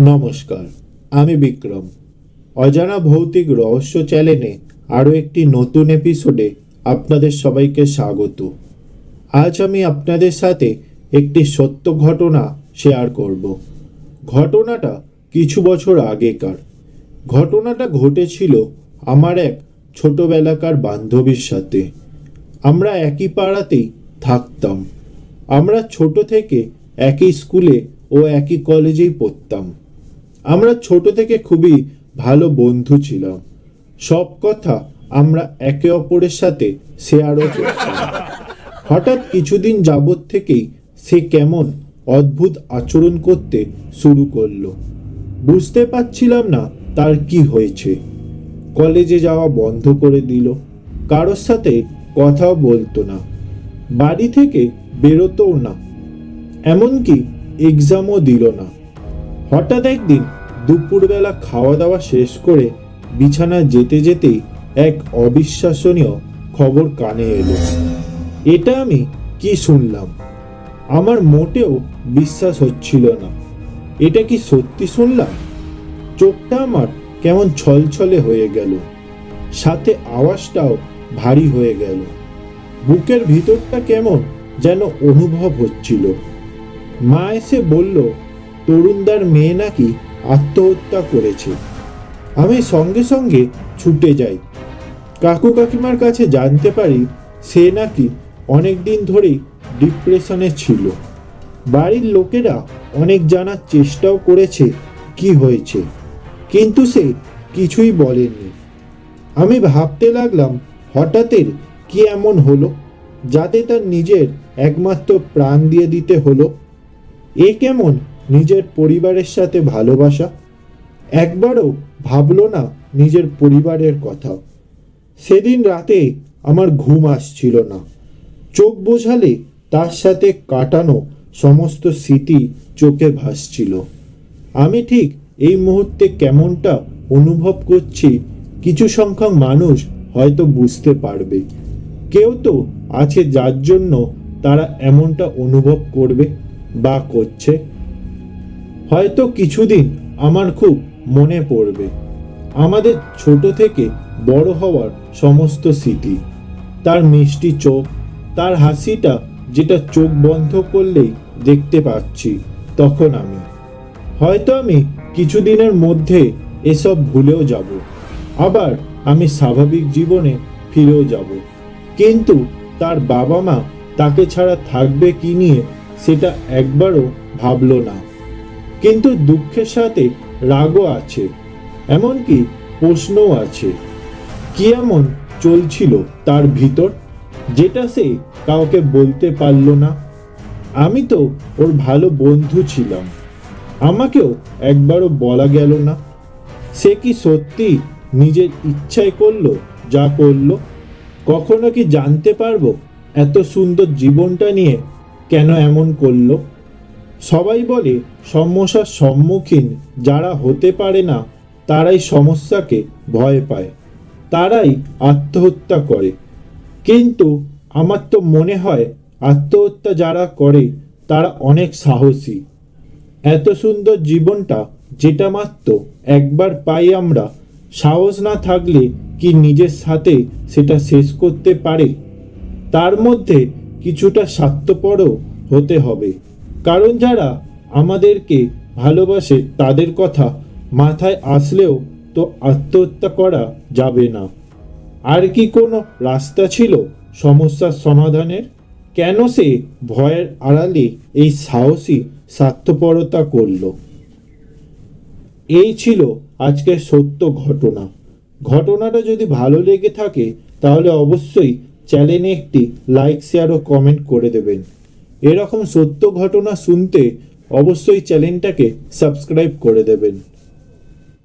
নমস্কার, আমি বিক্রম। অজানা ভৌতিক রহস্য চ্যানেলে আরও একটি নতুন এপিসোডে আপনাদের সবাইকে স্বাগত। আজ আমি আপনাদের সাথে একটি সত্য ঘটনা শেয়ার করব। ঘটনাটা কিছু বছর আগেকার। ঘটনাটা ঘটেছিল আমার এক ছোটবেলাকার বান্ধবীর সাথে। আমরা একই পাড়াতেই থাকতাম। আমরা ছোট থেকে একই স্কুলে ও একই কলেজেই পড়তাম। আমরা ছোট থেকে খুবই ভালো বন্ধু ছিলাম। সব কথা আমরা একে অপরের সাথে শেয়ারও করতাম। হঠাৎ কিছুদিন যাবৎ থেকেই সে কেমন অদ্ভুত আচরণ করতে শুরু করল। বুঝতে পারছিলাম না তার কি হয়েছে। কলেজে যাওয়া বন্ধ করে দিল। কারোর সাথে কথাও বলতো না। বাড়ি থেকে বেরোতও না। এমনকি এক্সামও দিল না। হঠাৎ একদিন দুপুরবেলা খাওয়া দাওয়া শেষ করে বিছানায় যেতে যেতেই এক অবিশ্বাসনীয় খবর কানে এলো। এটা আমি কি শুনলাম? আমার মোটেও বিশ্বাস হচ্ছিল না। এটা কি সত্যি শুনলাম? চোখটা আমার কেমন ছলছলে হয়ে গেল। সাথে আওয়াজটাও ভারী হয়ে গেল। বুকের ভিতরটা কেমন যেন অনুভব হচ্ছিল। মা এসে বলল তরুণদার মেয়ে নাকি আত্মহত্যা করেছে। আমি সঙ্গে সঙ্গে ছুটে যাই। কাকু কাকিমার কাছে জানতে পারি সে নাকি অনেক দিন ধরেই ডিপ্রেশনে ছিল। বাড়ির লোকেরা অনেক জানার চেষ্টাও করেছে কি হয়েছে, কিন্তু সে কিছুই বলেনি আমি ভাবতে লাগলাম হঠাৎের কি এমন হলো, যাতে তার নিজের একমাত্র প্রাণ দিয়ে দিতে হলো? এ কেমন নিজের পরিবারের সাথে ভালোবাসা। একবারও ভাবলো না নিজের পরিবারের কথা সেদিন রাতে আমার ঘুম আসছিল না। চোখ বোঝালে তার সাথে কাটানো সমস্ত স্মৃতি চোখে ভাসছিল। আমি ঠিক এই মুহূর্তে কেমনটা অনুভব করছি, কিছু সংখ্যক মানুষ হয়তো বুঝতে পারবে। কেউ তো আছে যার জন্য তারা এমনটা অনুভব করবে বা করছে। হয়তো কিছুদিন আমার খুব মনে পড়বে। আমাদের ছোট থেকে বড় হওয়ার সমস্ত স্মৃতি। তার মিষ্টি চোখ, তার হাসিটা যেটা চোখ বন্ধ করলেই দেখতে পাচ্ছি তখন আমি। হয়তো আমি কিছুদিনের মধ্যে এসব ভুলেও যাব। আবার আমি স্বাভাবিক জীবনে ফিরেও যাব। কিন্তু তার বাবা মা তাকে ছাড়া থাকবে কি নিয়ে সেটা একবারও ভাবলো না। কিন্তু দুঃখের সাথে রাগও আছে, এমনকি প্রশ্নও আছে। কি এমন চলছিল তার ভিতর, যেটা সে কাউকে বলতে পারল না? আমি তো ওর ভালো বন্ধু ছিলাম, আমাকেও একবারও বলা গেল না। সে কি সত্যি নিজের ইচ্ছায় করল, যা করল? কখনো কি জানতে পারব এত সুন্দর জীবনটা নিয়ে কেন এমন করল? সবাই বলে সমস্যার সম্মুখীন। যারা হতে পারে না, তারাই সমস্যাকে ভয় পায়। তারাই আত্মহত্যা করে। কিন্তু আমার তো মনে হয়, আত্মহত্যা যারা করে, তারা অনেক সাহসী। এত সুন্দর জীবনটা যেটা মাত্র একবার পাই আমরা, সাহস না থাকলে কি নিজের সাথে সেটা শেষ করতে পারে? তার মধ্যে কিছুটা স্বার্থপরও হতে হবে। কারণ যারা আমাদেরকে ভালোবাসে তাদের কথা মাথায় আসলেও তো আত্মহত্যা করা যাবে না। আর কি কোনো রাস্তা ছিল সমস্যার সমাধানের? কেন সে ভয়ের আড়ালে এই সাহসী স্বার্থপরতা করল? এই ছিল আজকের সত্য ঘটনা। ঘটনাটা যদি ভালো লেগে থাকে, তাহলে অবশ্যই চ্যানেলে একটি লাইক, শেয়ার ও কমেন্ট করে দেবেন। এরকম সত্য ঘটনা শুনতে অবশ্যই চ্যানেলটাকে সাবস্ক্রাইব করে দেবেন।